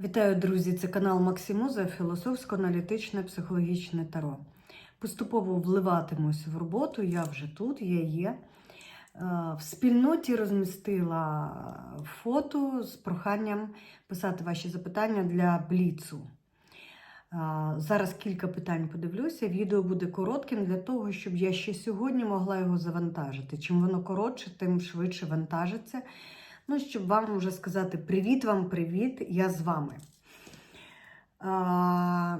Вітаю, друзі! Це канал Максимуза, філософсько-аналітичне психологічне таро. Поступово вливатимусь в роботу, я вже тут, я є. Е, В спільноті розмістила фото з проханням писати ваші запитання для бліцу. Е, Зараз кілька питань подивлюся. Відео буде коротким для того, щоб я ще сьогодні могла його завантажити. Чим воно коротше, тим швидше вантажиться. Ну, щоб вам вже сказати привіт вам, привіт, я з вами. А,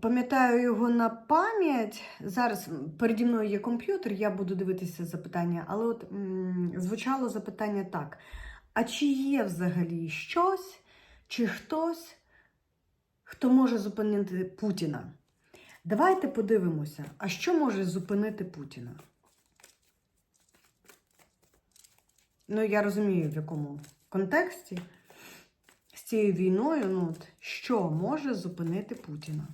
Пам'ятаю його на пам'ять. Зараз переді мною є комп'ютер, я буду дивитися запитання, але от м, звучало запитання так: а чи є взагалі щось, чи хтось, хто може зупинити Путіна? Давайте подивимося, а що може зупинити Путіна? Ну, я розумію, в якому контексті з цією війною, ну, от, що може зупинити Путіна?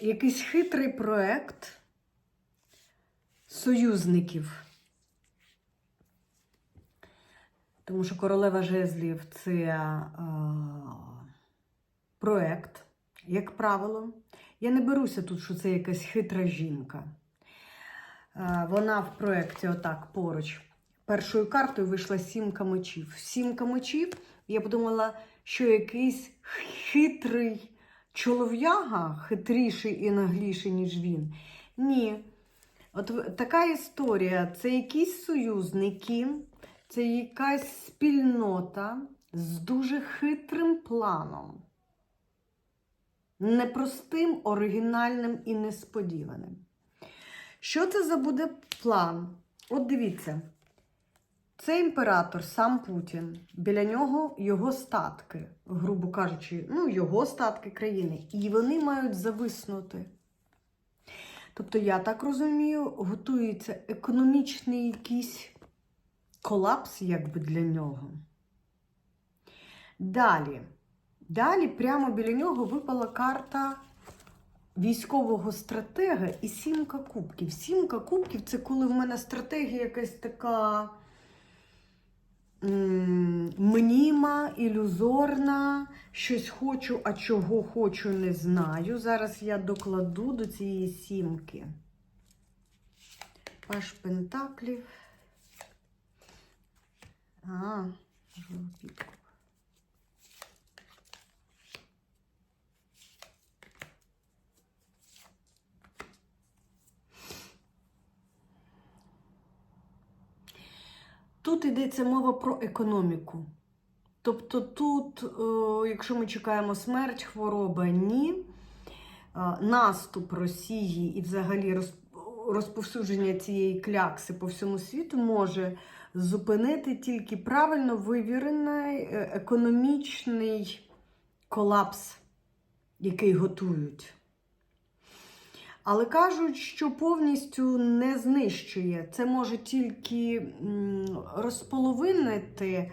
Якийсь хитрий проект союзників. Тому що королева жезлів це е, проект, як правило. Я не беруся тут, що це якась хитра жінка. Е, вона в проєкті отак поруч. Першою картою вийшла сімка мечів. Сімка мечів, я подумала, що якийсь хитрий чолов'яга, хитріший і нагліший, ніж він. Ні. От така історія. Це якісь союзники, це якась спільнота з дуже хитрим планом. Непростим, оригінальним і несподіваним. Що це за буде план? От дивіться. Це імператор, сам Путін. Біля нього його статки, грубо кажучи, ну, його статки країни. І вони мають зависнути. Тобто, я так розумію, готується економічний якийсь колапс, якби для нього. Далі. Далі, прямо біля нього випала карта військового стратега і сімка кубків. Сімка кубків це коли в мене стратегія якась така мніма, ілюзорна, щось хочу, а чого хочу, не знаю. Зараз я докладу до цієї сімки. Паш Пентаклів. А, жовтий. Тут йдеться мова про економіку. Тобто тут, е, якщо ми чекаємо смерть, хвороба, ні. Е, Наступ Росії і взагалі розповсюдження цієї клякси по всьому світу може зупинити тільки правильно вивірений е, економічний колапс, який готують. Але кажуть, що повністю не знищує. Це може тільки розполовинити,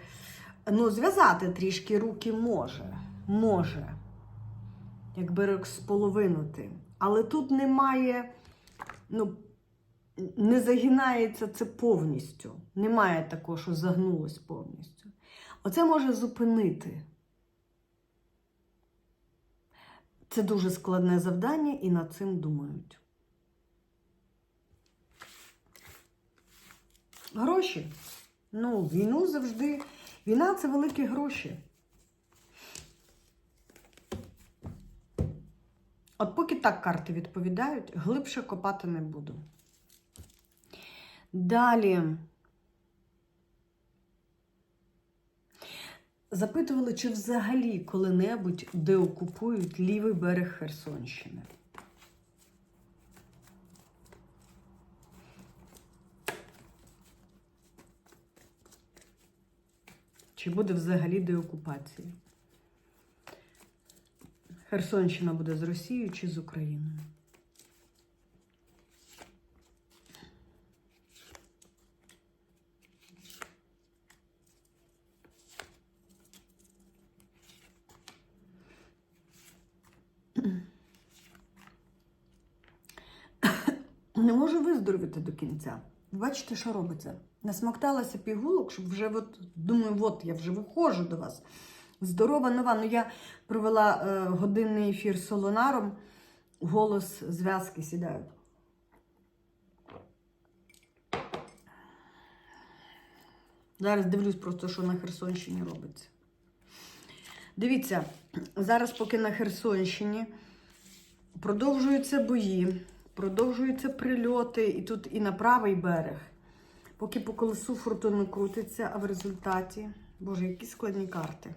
ну, зв'язати трішки руки може. Може. Якби розполовинути. Але тут немає, ну, не загинається це повністю. Немає такого, що загнулось повністю. Оце може зупинити. Це дуже складне завдання і над цим думають. Гроші. Ну, війну завжди. Війна це великі гроші. От поки так карти відповідають, глибше копати не буду. Далі. Запитували, чи взагалі коли-небудь деокупують лівий берег Херсонщини. Чи буде взагалі деокупація? Херсонщина буде з Росією чи з Україною? Не можу виздоровіти до кінця. Бачите, що робиться? Насмокталася пігулок, щоб вже от, думаю, от я вже виходжу до вас. Здорова нова. Ну, я провела е, годинний ефір з солонаром, голос зв'язки сідають. Зараз дивлюсь просто, що на Херсонщині робиться. Дивіться, зараз, поки на Херсонщині продовжуються бої, продовжуються прильоти, і тут і на правий берег. Поки по колесу фортуни крутиться, а в результаті, боже, які складні карти.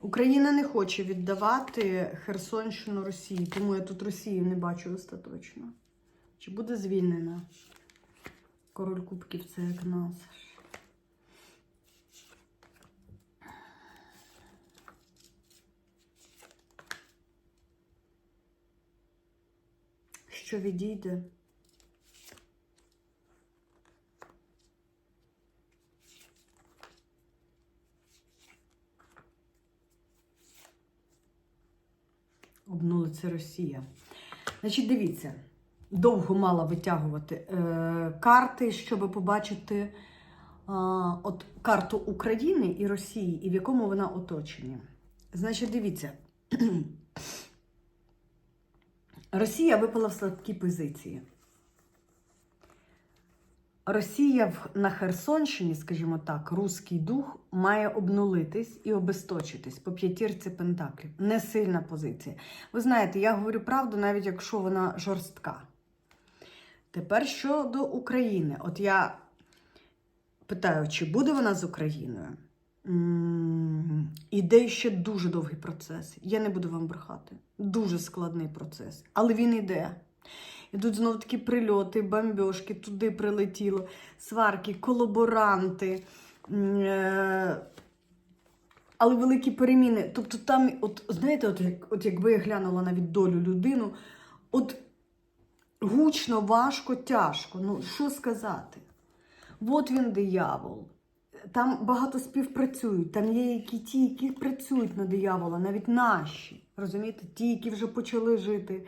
Україна не хоче віддавати Херсонщину Росії, тому я тут Росію не бачу остаточно. Чи буде звільнена? Король Кубків це як нас. Що відійде? Обнули це Росія. Значить, дивіться, довго мала витягувати е, карти, щоб побачити е, от карту України і Росії, і в якому вона оточенні. Значить, дивіться. Росія випала в слабкі позиції. Росія на Херсонщині, скажімо так, руський дух має обнулитись і обесточитись по п'ятірці пентаклів. Не сильна позиція. Ви знаєте, я говорю правду, навіть якщо вона жорстка. Тепер щодо України. От я питаю, чи буде вона з Україною? Іде ще дуже довгий процес. Я не буду вам брехати. Дуже складний процес. Але він іде. Ідуть знову такі прильоти, бомбьошки, туди прилетіло, сварки, колаборанти. е, Але великі переміни. Тобто там, от знаєте, от, от якби я глянула навіть долю людину, от гучно, важко, тяжко. Ну, що сказати? От він диявол. Там багато співпрацюють, там є які ті, які працюють на диявола, навіть наші. Розумієте, ті, які вже почали жити.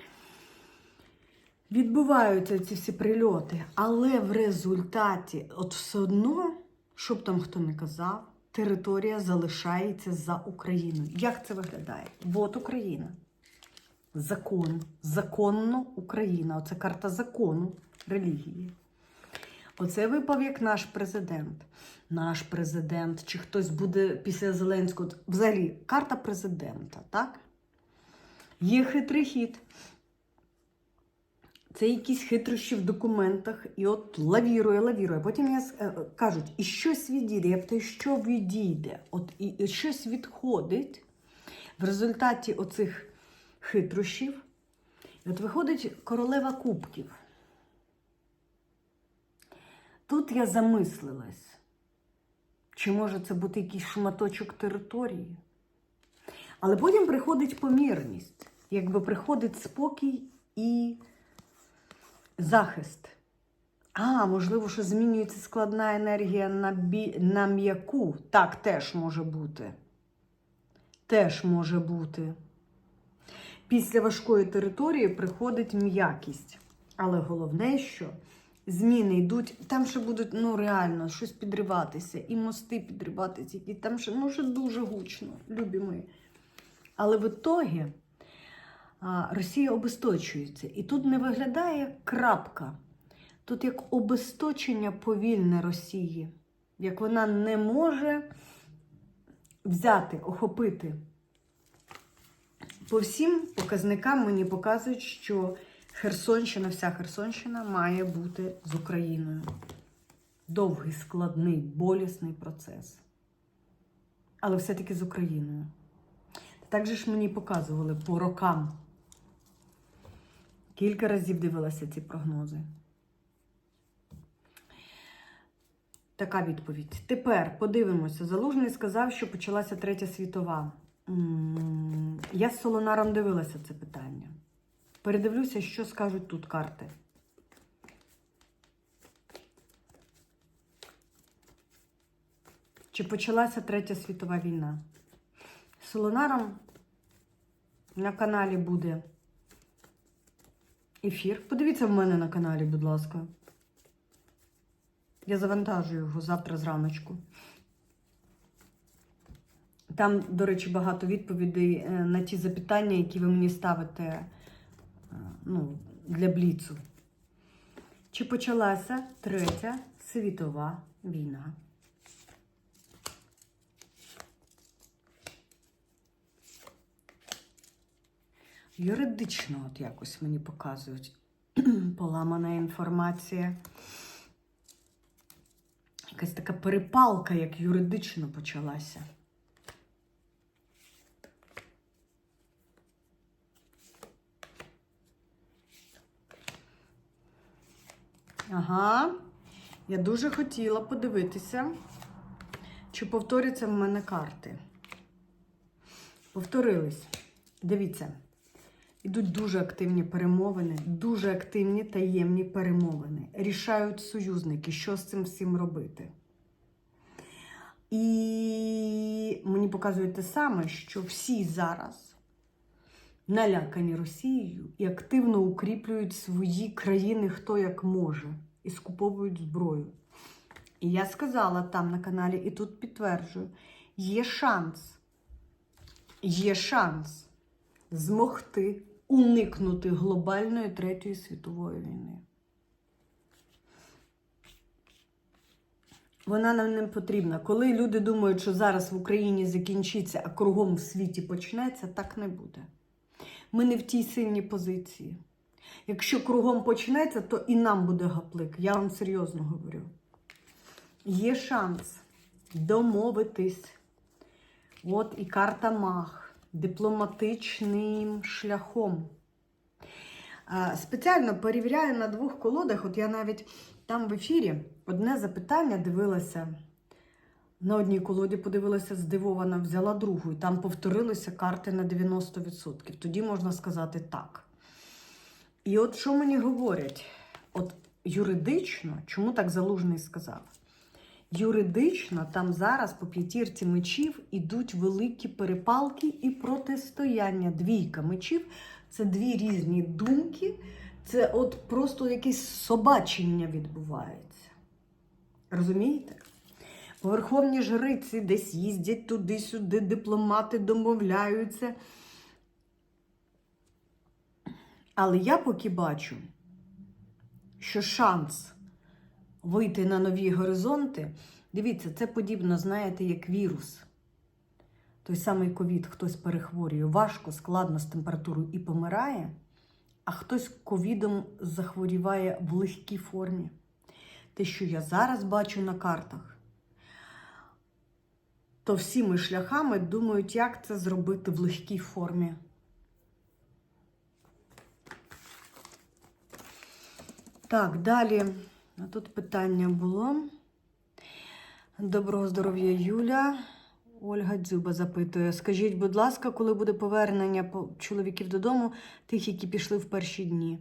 Відбуваються ці всі прильоти, але в результаті, от все одно, щоб там хто не казав, територія залишається за Україною. Як це виглядає? От Україна. Закон. Законно Україна. Оце карта закону релігії. Оце випав як наш президент. Наш президент, чи хтось буде після Зеленського. Взагалі, карта президента, так? Є хитрий хід. Це якісь хитрощі в документах, і от лавірує, лавірує. Потім я е, е, кажуть, і щось відійде. Я питаю, що відійде? От і, і щось відходить в результаті оцих хитрощів. І от виходить королева кубків. Тут я замислилась, чи може це бути якийсь шматочок території. Але потім приходить помірність, якби приходить спокій і захист. А, можливо, що змінюється складна енергія на, бі... на м'яку. Так, теж може бути. Теж може бути. Після важкої території приходить м'якість. Але головне, що зміни йдуть, там ще будуть ну, реально щось підриватися, і мости підриватися, і там ще ну, ще дуже гучно, любі мої. Але в ітогі Росія обесточується. І тут не виглядає крапка. Тут як обесточення повільне Росії, як вона не може взяти, охопити. По всім показникам мені показують, що Херсонщина, вся Херсонщина має бути з Україною. Довгий, складний, болісний процес. Але все-таки з Україною. Так же ж мені показували по рокам. Кілька разів дивилася ці прогнози. Така відповідь. Тепер подивимося. Залужний сказав, що почалася третя світова. Я з Солонаром дивилася це питання. Передивлюся, що скажуть тут карти. Чи почалася третя світова війна? Солонаром на каналі буде ефір. Подивіться в мене на каналі, будь ласка. Я завантажую його завтра зраночку. Там, до речі, багато відповідей е, на ті запитання, які ви мені ставите ну, для бліцу. Чи почалася Третя світова війна? Юридично, от якось мені показують поламана інформація. Якась така перепалка, як юридично почалася. Ага. Я дуже хотіла подивитися, чи повторяться в мене карти. Повторились. Дивіться. Ідуть дуже активні перемовини, дуже активні таємні перемовини. Рішають союзники, що з цим всім робити. І мені показують те саме, що всі зараз налякані Росією і активно укріплюють свої країни хто як може, і скуповують зброю. І я сказала там на каналі, і тут підтверджую: є шанс, є шанс змогти уникнути глобальної третьої світової війни. Вона нам не потрібна. Коли люди думають, що зараз в Україні закінчиться, а кругом в світі почнеться, так не буде. Ми не в тій сильній позиції. Якщо кругом почнеться, то і нам буде гаплик. Я вам серйозно говорю. Є шанс домовитись. От і карта Мах дипломатичним шляхом. Спеціально перевіряю на двох колодах. От я навіть там в ефірі одне запитання дивилася. На одній колоді подивилася здивована, взяла другу, і там повторилися карти на 90%. Тоді можна сказати так. І от що мені говорять? От юридично, чому так залужний сказав? Юридично там зараз по п'ятірці мечів ідуть великі перепалки і протистояння. Двійка мечів це дві різні думки, це от просто якесь собачення відбувається. Розумієте? Верховні жриці десь їздять туди-сюди, дипломати домовляються. Але я поки бачу, що шанс вийти на нові горизонти. Дивіться, це подібно, знаєте, як вірус. Той самий ковід, хтось перехворює важко, складно з температурою і помирає, а хтось ковідом захворіває в легкій формі. Те, що я зараз бачу на картах, то всіми шляхами думають, як це зробити в легкій формі. Так, далі. Тут питання було. Доброго здоров'я, Юля. Ольга Дзюба запитує: Скажіть, будь ласка, коли буде повернення чоловіків додому, тих, які пішли в перші дні?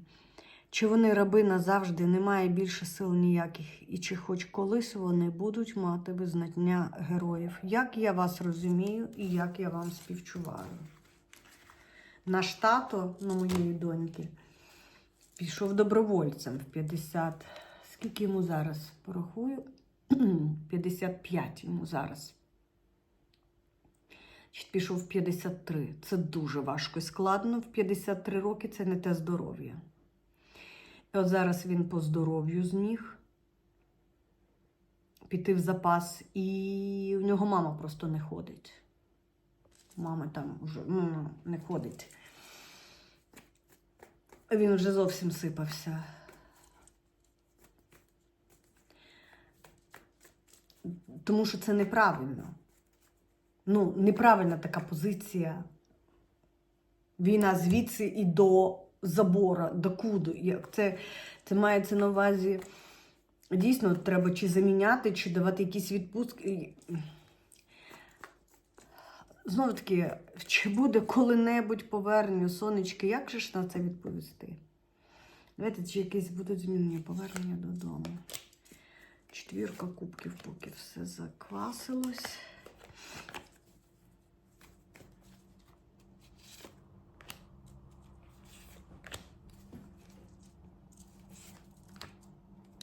Чи вони раби назавжди, немає більше сил ніяких, і чи хоч колись вони будуть мати визнання героїв? Як я вас розумію і як я вам співчуваю? Наш тато, ну, моєї доньки, пішов добровольцем в 50. Скільки йому зараз? Порахую. 55 йому зараз. Пішов в 53. Це дуже важко і складно. В 53 роки це не те здоров'я. І от зараз він по здоров'ю зміг піти в запас, і в нього мама просто не ходить. Мама там вже ну, не ходить. Він вже зовсім сипався. Тому що це неправильно. Ну, неправильна така позиція. Війна звідси і до забора, до куди. Як це, це мається на увазі. Дійсно, треба чи заміняти, чи давати якісь відпустки. Знову таки, чи буде коли-небудь повернення сонечки, як же ж на це відповісти? Давайте, чи якісь будуть змінення повернення додому. Четвірка кубків, поки все заквасилось.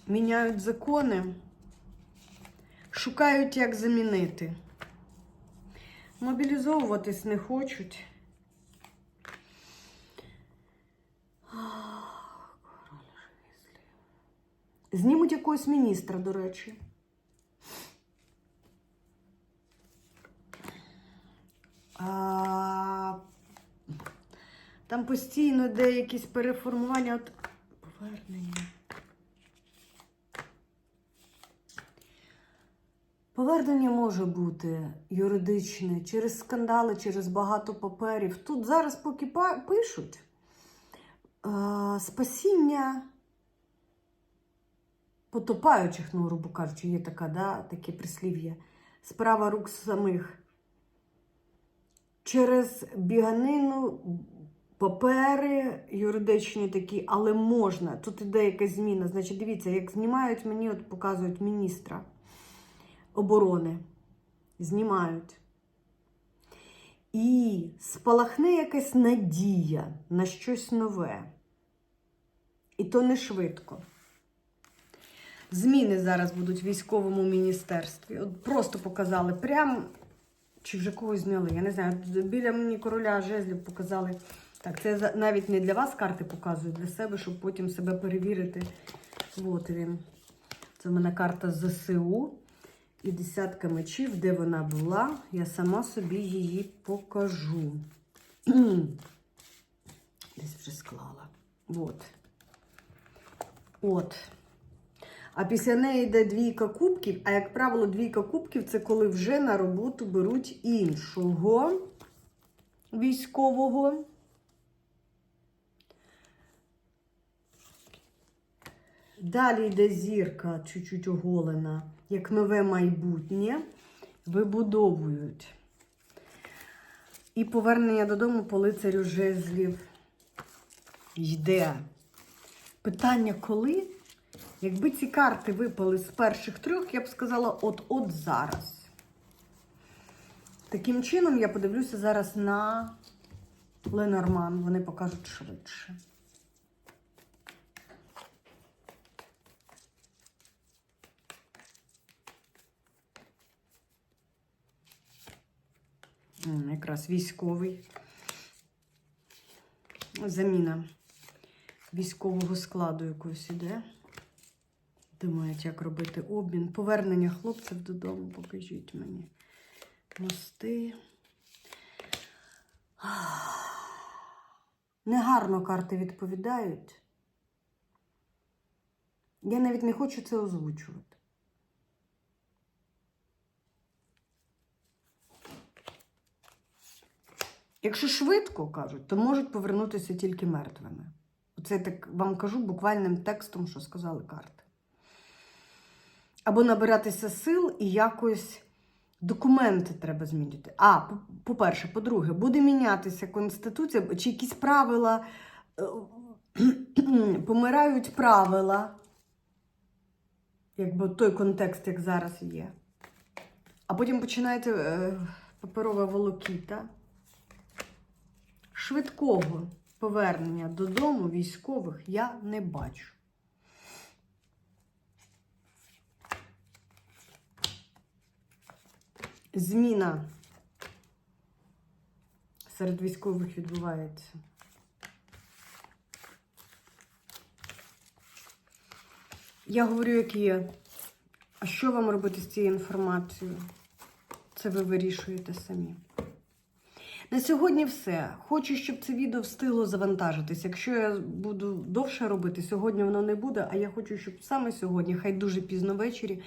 Міняють закони, шукають, як замінити. Мобілізовуватись не хочуть. Знімуть якогось міністра, до речі. А, там постійно йде якісь переформування. От повернення. Повернення може бути юридичне через скандали, через багато паперів. Тут зараз поки пишуть а, спасіння потопаючих, ну, грубо кажучи, є така, да, таке прислів'я. Справа рук самих. Через біганину папери юридичні такі, але можна. Тут іде якась зміна. Значить, дивіться, як знімають мені, от показують міністра оборони. Знімають. І спалахне якась надія на щось нове. І то не швидко. Зміни зараз будуть в військовому міністерстві. От просто показали прям. Чи вже когось зняли? Я не знаю. Біля мені короля жезлів показали. Так, це навіть не для вас карти показують, для себе, щоб потім себе перевірити. От він. Це в мене карта ЗСУ. І десятка мечів, де вона була, я сама собі її покажу. Десь вже склала. От. От. А після неї йде двійка кубків. А як правило, двійка кубків це коли вже на роботу беруть іншого військового. Далі йде зірка, чуть-чуть оголена, як нове майбутнє, вибудовують. І повернення додому по лицарю жезлів йде. Питання коли? Якби ці карти випали з перших трьох, я б сказала от-от зараз. Таким чином, я подивлюся зараз на Ленорман. Вони покажуть швидше. Якраз військовий. Заміна військового складу якогось іде. Думають, як робити обмін. Повернення хлопців додому, покажіть мені. Мости. Негарно карти відповідають. Я навіть не хочу це озвучувати. Якщо швидко кажуть, то можуть повернутися тільки мертвими. Оце так вам кажу буквальним текстом, що сказали карти. Або набиратися сил і якось документи треба змінити. А, по- по-перше, по-друге, буде мінятися Конституція, чи якісь правила, е, помирають правила, якби той контекст, як зараз є. А потім починаєте паперова волокіта. Швидкого повернення додому військових я не бачу. Зміна серед військових відбувається. Я говорю, як є. А що вам робити з цією інформацією? Це ви вирішуєте самі. На сьогодні все. Хочу, щоб це відео встигло завантажитись. Якщо я буду довше робити, сьогодні воно не буде, а я хочу, щоб саме сьогодні, хай дуже пізно ввечері,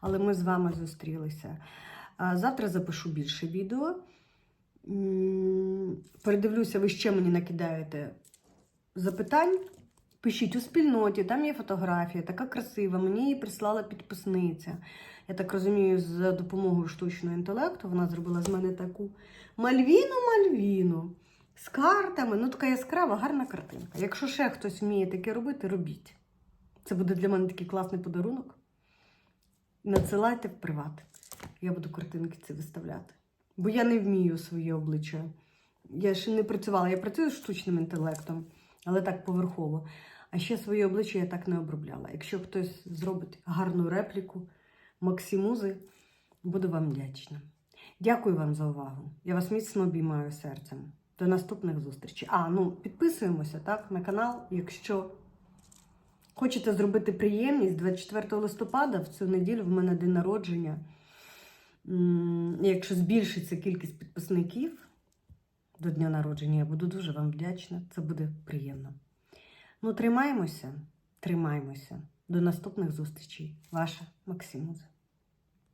але ми з вами зустрілися. Завтра запишу більше відео. Передивлюся, ви ще мені накидаєте запитань. Пишіть у спільноті, там є фотографія, така красива. Мені її прислала підписниця. Я так розумію, за допомогою штучного інтелекту вона зробила з мене таку мальвіну мальвіну з картами. Ну, така яскрава, гарна картинка. Якщо ще хтось вміє таке робити, робіть. Це буде для мене такий класний подарунок. Надсилайте в приват. Я буду картинки ці виставляти. Бо я не вмію своє обличчя. Я ще не працювала. Я працюю з штучним інтелектом, але так поверхово. А ще своє обличчя я так не обробляла. Якщо хтось зробить гарну репліку Максимузи, буду вам вдячна. Дякую вам за увагу. Я вас міцно обіймаю серцем. До наступних зустрічей. А, ну підписуємося так, на канал, якщо хочете зробити приємність 24 листопада, в цю неділю в мене день народження. Якщо збільшиться кількість підписників до дня народження, я буду дуже вам вдячна. Це буде приємно. Ну, тримаємося, тримаємося. До наступних зустрічей. Ваша Максимуза.